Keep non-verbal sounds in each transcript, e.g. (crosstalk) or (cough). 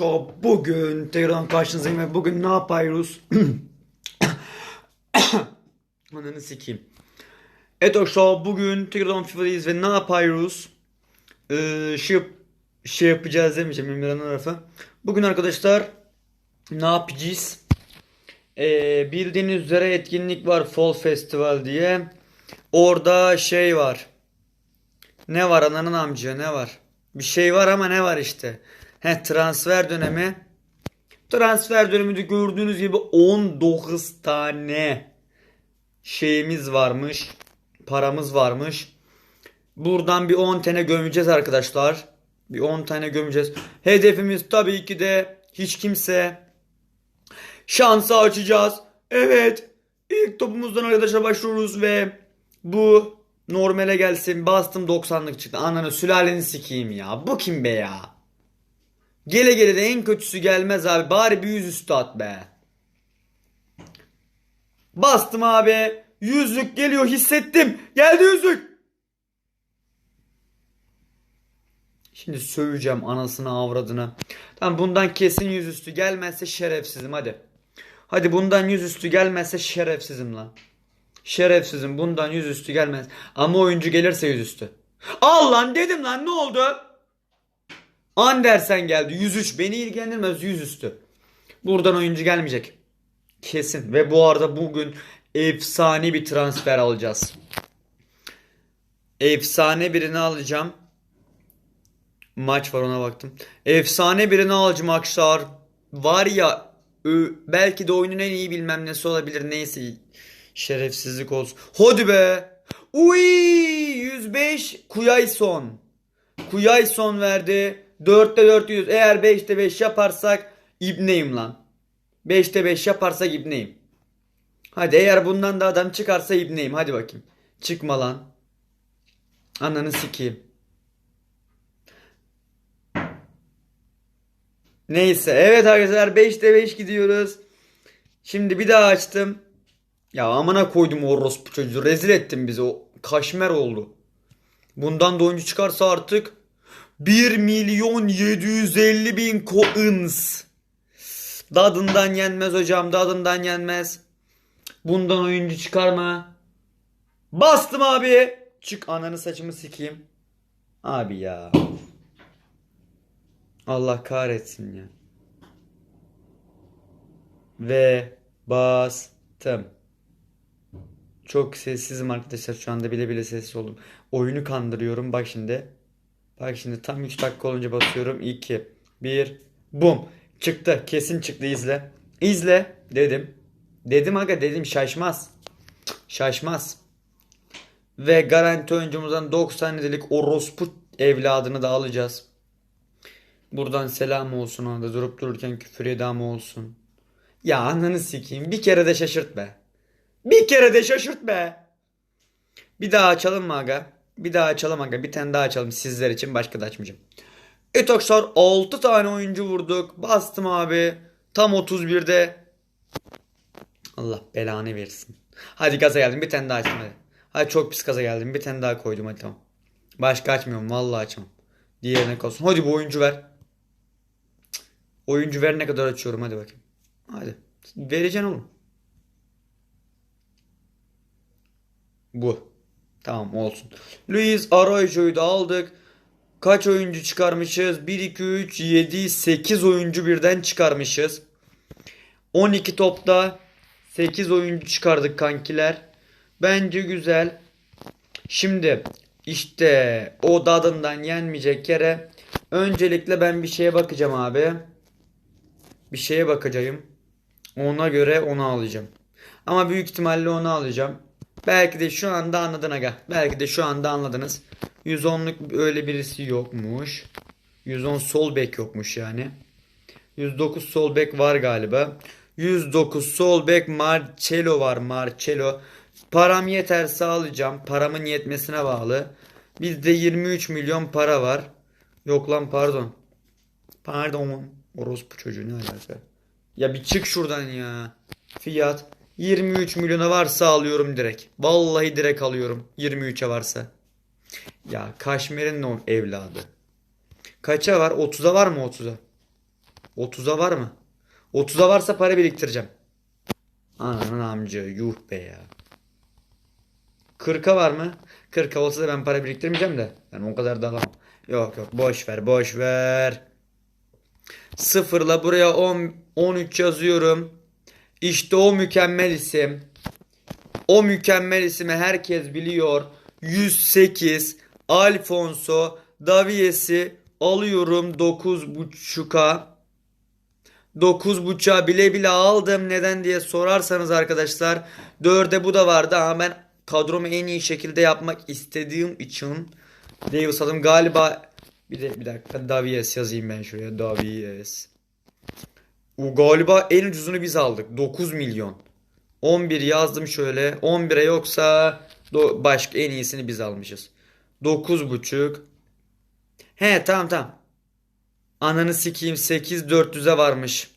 arkadaşlar bugün tekrar karşınızdayım ve bugün ne yapıyoruz? (coughs) Ananı sikeyim. Evet arkadaşlar bugün tekrardan FIFA'dayız ve ne yapıyoruz? Ee, şey, şey yapacağız demeyeceğim Emirhan'ın tarafı. Bugün arkadaşlar ne yapacağız? Ee, bildiğiniz üzere etkinlik var Fall Festival diye. Orada şey var. Ne var ananın amca ne var? Bir şey var ama ne var işte. He transfer dönemi. Transfer döneminde gördüğünüz gibi 19 tane şeyimiz varmış. Paramız varmış. Buradan bir 10 tane gömeceğiz arkadaşlar. Bir 10 tane gömeceğiz. Hedefimiz tabii ki de hiç kimse şansı açacağız. Evet. İlk topumuzdan arkadaşlar başlıyoruz ve bu normale gelsin. Bastım 90'lık çıktı. Ananı sülaleni sikeyim ya. Bu kim be ya? Gele gele de en kötüsü gelmez abi. Bari bir yüzüstü at be. Bastım abi. Yüzlük geliyor hissettim. Geldi yüzlük. Şimdi söveceğim anasını avradını. Tamam bundan kesin yüzüstü gelmezse şerefsizim hadi. Hadi bundan yüzüstü gelmezse şerefsizim lan. Şerefsizim bundan yüzüstü gelmez. Ama oyuncu gelirse yüzüstü. Al lan dedim lan ne oldu? Andersen geldi 103 beni ilgilendirmez yüzüstü. Buradan oyuncu gelmeyecek. Kesin ve bu arada bugün efsane bir transfer alacağız. Efsane birini alacağım. Maç var ona baktım. Efsane birini alacağım Akşar. Var ya belki de oyunun en iyi bilmem nesi olabilir. Neyse şerefsizlik olsun. Hadi be. Uy 105 Kuyayson. Kuyayson verdi. 4'te 400. Eğer 5'te 5 yaparsak ibneyim lan. 5'te 5 yaparsak ibneyim. Hadi eğer bundan da adam çıkarsa ibneyim. Hadi bakayım. Çıkma lan. Ananı sikeyim. Neyse evet arkadaşlar 5'te 5 gidiyoruz. Şimdi bir daha açtım. Ya amına koydum orospu çocuğu. Rezil ettin bizi. O kaşmer oldu. Bundan da oyuncu çıkarsa artık 1 milyon 750 bin coins. Dadından yenmez hocam. Dadından yenmez. Bundan oyuncu çıkarma. Bastım abi. Çık ananı saçımı sikeyim. Abi ya. Allah kahretsin ya. Ve bastım. Çok sessizim arkadaşlar şu anda bile bile sessiz oldum. Oyunu kandırıyorum bak şimdi. Bak şimdi tam 3 dakika olunca basıyorum. 2, 1, bum. Çıktı kesin çıktı izle. İzle dedim. Dedim aga dedim şaşmaz. Şaşmaz. Ve garanti oyuncumuzdan 90 dedik orospu evladını da alacağız. Buradan selam olsun ona da durup dururken küfür edamı olsun. Ya ananı sikeyim bir kere de şaşırt be. Bir kere de şaşırt be. Bir daha açalım mı aga? Bir daha açalım aga. Bir tane daha açalım sizler için. Başka da açmayacağım. Evet arkadaşlar 6 tane oyuncu vurduk. Bastım abi. Tam 31'de. Allah belanı versin. Hadi gaza geldim. Bir tane daha açtım hadi. Hadi çok pis gaza geldim. Bir tane daha koydum hadi tamam. Başka açmıyorum. Vallahi açmam. Diğerine kalsın. Hadi bu oyuncu ver. Oyuncu ver ne kadar açıyorum hadi bakayım. Hadi. Vereceksin oğlum. Bu. Tamam olsun. Luis Araujo'yu da aldık. Kaç oyuncu çıkarmışız? 1, 2, 3, 7, 8 oyuncu birden çıkarmışız. 12 topta 8 oyuncu çıkardık kankiler. Bence güzel. Şimdi işte o dadından yenmeyecek yere öncelikle ben bir şeye bakacağım abi. Bir şeye bakacağım. Ona göre onu alacağım. Ama büyük ihtimalle onu alacağım. Belki de şu anda anladın aga. Belki de şu anda anladınız. 110'luk öyle birisi yokmuş. 110 sol bek yokmuş yani. 109 sol bek var galiba. 109 sol bek Marcelo var Marcelo. Param yeterse alacağım. Paramın yetmesine bağlı. Bizde 23 milyon para var. Yok lan pardon. Pardon. Orospu çocuğu ne alaka? Ya bir çık şuradan ya. Fiyat 23 milyona varsa alıyorum direkt. Vallahi direkt alıyorum. 23'e varsa. Ya Kaşmir'in o evladı. Kaça var? 30'a var mı 30'a? 30'a var mı? 30'a varsa para biriktireceğim. Ananın amca yuh be ya. 40'a var mı? 40'a olsa da ben para biriktirmeyeceğim de. Ben o kadar da alamam. Yok yok boş ver boş ver. Sıfırla buraya 10, 13 yazıyorum. İşte o mükemmel isim. O mükemmel ismi herkes biliyor. 108 Alfonso Davies'i alıyorum 9.5'a. 9.5'a bile bile aldım. Neden diye sorarsanız arkadaşlar 4'e bu da vardı ama ben kadromu en iyi şekilde yapmak istediğim için Davis aldım. Galiba bir de bir dakika Davies yazayım ben şuraya. Davies. Galiba en ucuzunu biz aldık. 9 milyon. 11 yazdım şöyle. 11'e yoksa başka en iyisini biz almışız. 9.5. He tamam tamam. Ananı sikeyim 8 400'e varmış.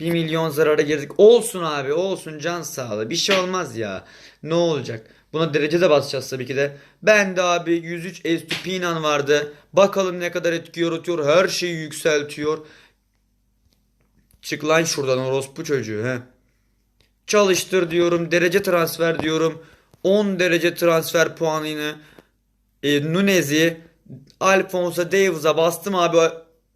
1 milyon zarara girdik. Olsun abi olsun can sağlığı. Bir şey olmaz ya. Ne olacak? Buna derece de basacağız tabii ki de. Ben de abi 103 Estupinan vardı. Bakalım ne kadar etki yaratıyor. Her şeyi yükseltiyor. Çık lan şuradan orospu çocuğu he. Çalıştır diyorum. Derece transfer diyorum. 10 derece transfer puanını e, Nunez'i Alfonso Davies'a bastım abi.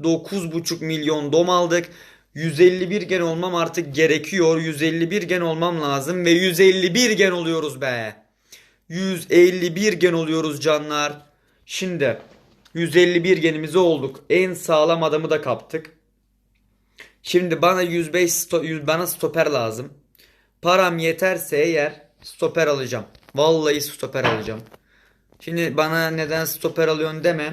9,5 milyon dom aldık. 151 gen olmam artık gerekiyor. 151 gen olmam lazım ve 151 gen oluyoruz be. 151 gen oluyoruz canlar. Şimdi 151 genimizi olduk. En sağlam adamı da kaptık. Şimdi bana 105 sto- 100 bana stoper lazım. Param yeterse eğer stoper alacağım. Vallahi stoper alacağım. Şimdi bana neden stoper alıyorsun deme.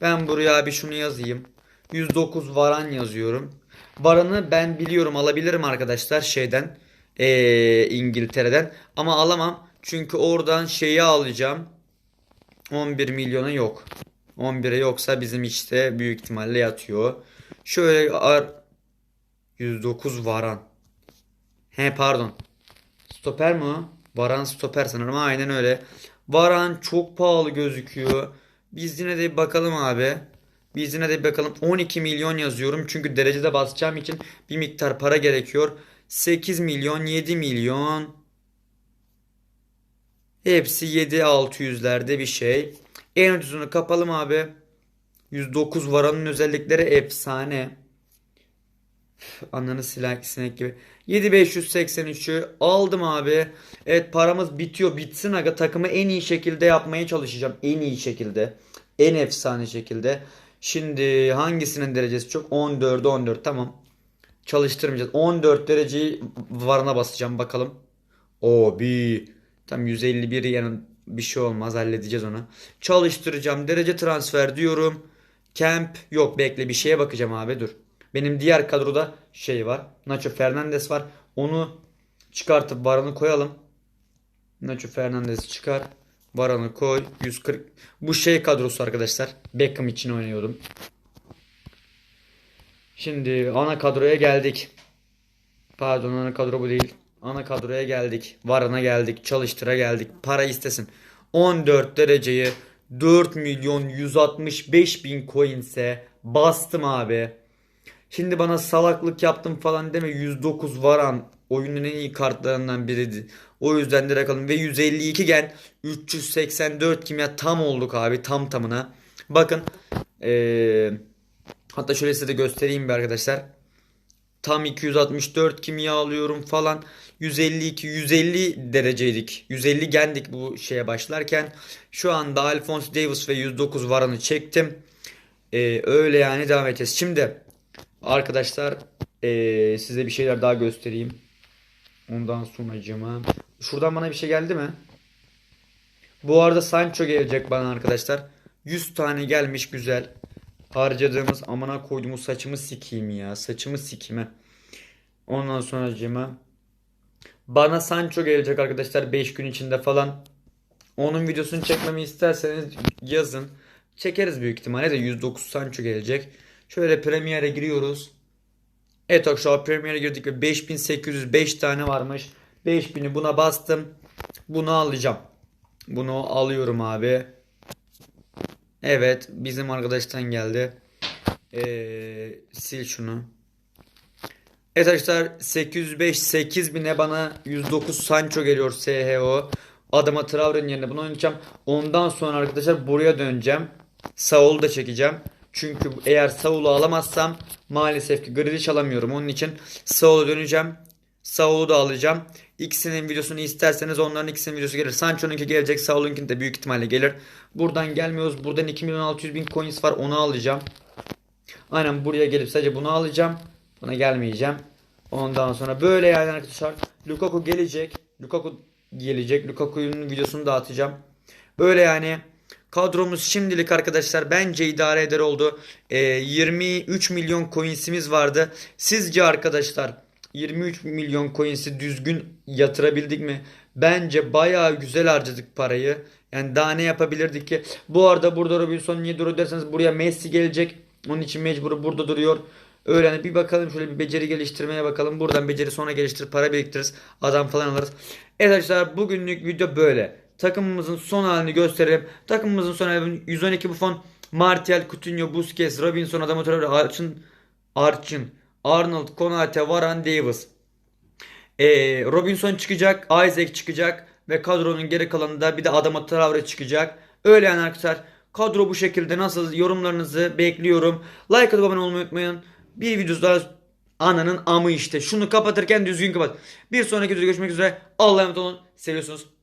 Ben buraya bir şunu yazayım. 109 Varan yazıyorum. Varan'ı ben biliyorum alabilirim arkadaşlar şeyden. Ee, İngiltere'den. Ama alamam. Çünkü oradan şeyi alacağım. 11 milyona yok. 11'e yoksa bizim işte büyük ihtimalle yatıyor. Şöyle ar 109 Varan. He pardon. Stoper mi? Varan stoper sanırım. Aynen öyle. Varan çok pahalı gözüküyor. Biz yine de bakalım abi. Biz yine de bakalım. 12 milyon yazıyorum. Çünkü derecede basacağım için bir miktar para gerekiyor. 8 milyon, 7 milyon. Hepsi 7-600'lerde bir şey. En ucuzunu kapalım abi. 109 varanın özellikleri efsane. (laughs) Ananı silah sinek gibi. 7583'ü aldım abi. Evet paramız bitiyor. Bitsin aga takımı en iyi şekilde yapmaya çalışacağım. En iyi şekilde. En efsane şekilde. Şimdi hangisinin derecesi çok? 14 14 tamam. Çalıştırmayacağız. 14 dereceyi varına basacağım bakalım. O bir tam 151 yani bir şey olmaz halledeceğiz onu. Çalıştıracağım. Derece transfer diyorum. Camp yok bekle bir şeye bakacağım abi dur. Benim diğer kadroda şey var. Nacho Fernandez var. Onu çıkartıp Varan'ı koyalım. Nacho Fernandez'i çıkar. Varan'ı koy. 140. Bu şey kadrosu arkadaşlar. Beckham için oynuyordum. Şimdi ana kadroya geldik. Pardon ana kadro bu değil. Ana kadroya geldik. Varan'a geldik. Çalıştıra geldik. Para istesin. 14 dereceyi 4 milyon 165 bin coins'e bastım abi. Şimdi bana salaklık yaptım falan deme 109 varan oyunun en iyi kartlarından biriydi. O yüzden direkt alın ve 152 gen 384 kimya tam olduk abi tam tamına. Bakın ee, hatta şöyle size de göstereyim bir arkadaşlar. Tam 264 kimya alıyorum falan. 152 150 dereceydik. 150 gendik bu şeye başlarken. Şu anda Alphonse Davis ve 109 varanı çektim. Ee, öyle yani devam edeceğiz. Şimdi Arkadaşlar eee, size bir şeyler daha göstereyim. Ondan sonracığıma. Şuradan bana bir şey geldi mi? Bu arada Sancho gelecek bana arkadaşlar. 100 tane gelmiş güzel. Harcadığımız amına koyduğumuz saçımı sikeyim ya. Saçımı sikime. Ondan sonracığıma. Bana Sancho gelecek arkadaşlar 5 gün içinde falan. Onun videosunu çekmemi isterseniz yazın. Çekeriz büyük ihtimalle de 109 Sancho gelecek. Şöyle Premiere'e giriyoruz. Evet arkadaşlar Premiere'e girdik ve 5805 tane varmış. 5000'i buna bastım. Bunu alacağım. Bunu alıyorum abi. Evet bizim arkadaştan geldi. Ee, sil şunu. Evet arkadaşlar 805 8000'e bana 109 Sancho geliyor SHO. Adama Traore'nin yerine bunu oynayacağım. Ondan sonra arkadaşlar buraya döneceğim. Saul'u da çekeceğim. Çünkü eğer Saul'u alamazsam maalesef ki Grealish alamıyorum. Onun için Saul'a döneceğim. Saul'u da alacağım. İkisinin videosunu isterseniz onların ikisinin videosu gelir. Sancho'nunki gelecek. Saul'unki de büyük ihtimalle gelir. Buradan gelmiyoruz. Buradan 2 milyon 600 bin coins var. Onu alacağım. Aynen buraya gelip sadece bunu alacağım. Buna gelmeyeceğim. Ondan sonra böyle yani arkadaşlar. Lukaku gelecek. Lukaku gelecek. Lukaku'nun videosunu da atacağım. Böyle yani kadromuz şimdilik arkadaşlar bence idare eder oldu. Ee, 23 milyon coinsimiz vardı. Sizce arkadaşlar 23 milyon coins'i düzgün yatırabildik mi? Bence bayağı güzel harcadık parayı. Yani daha ne yapabilirdik ki? Bu arada burada Robinson niye duruyor derseniz buraya Messi gelecek. Onun için mecbur burada duruyor. Öyle yani bir bakalım şöyle bir beceri geliştirmeye bakalım. Buradan beceri sonra geliştirip para biriktiririz. Adam falan alırız. Evet arkadaşlar bugünlük video böyle. Takımımızın son halini gösterelim. Takımımızın son hali 112 Buffon, Martial, Coutinho, Busquets, Robinson, Adama Traore, Archın, Archın, Arnold, Konate, Varane, Davis. Ee, Robinson çıkacak, Isaac çıkacak ve kadronun geri kalanında bir de Adama Traore çıkacak. Öyle yani arkadaşlar. Kadro bu şekilde nasıl yorumlarınızı bekliyorum. Like atıp abone olmayı unutmayın. Bir video daha ananın amı işte. Şunu kapatırken düzgün kapat. Bir sonraki videoda görüşmek üzere. Allah'a emanet olun. Seviyorsunuz.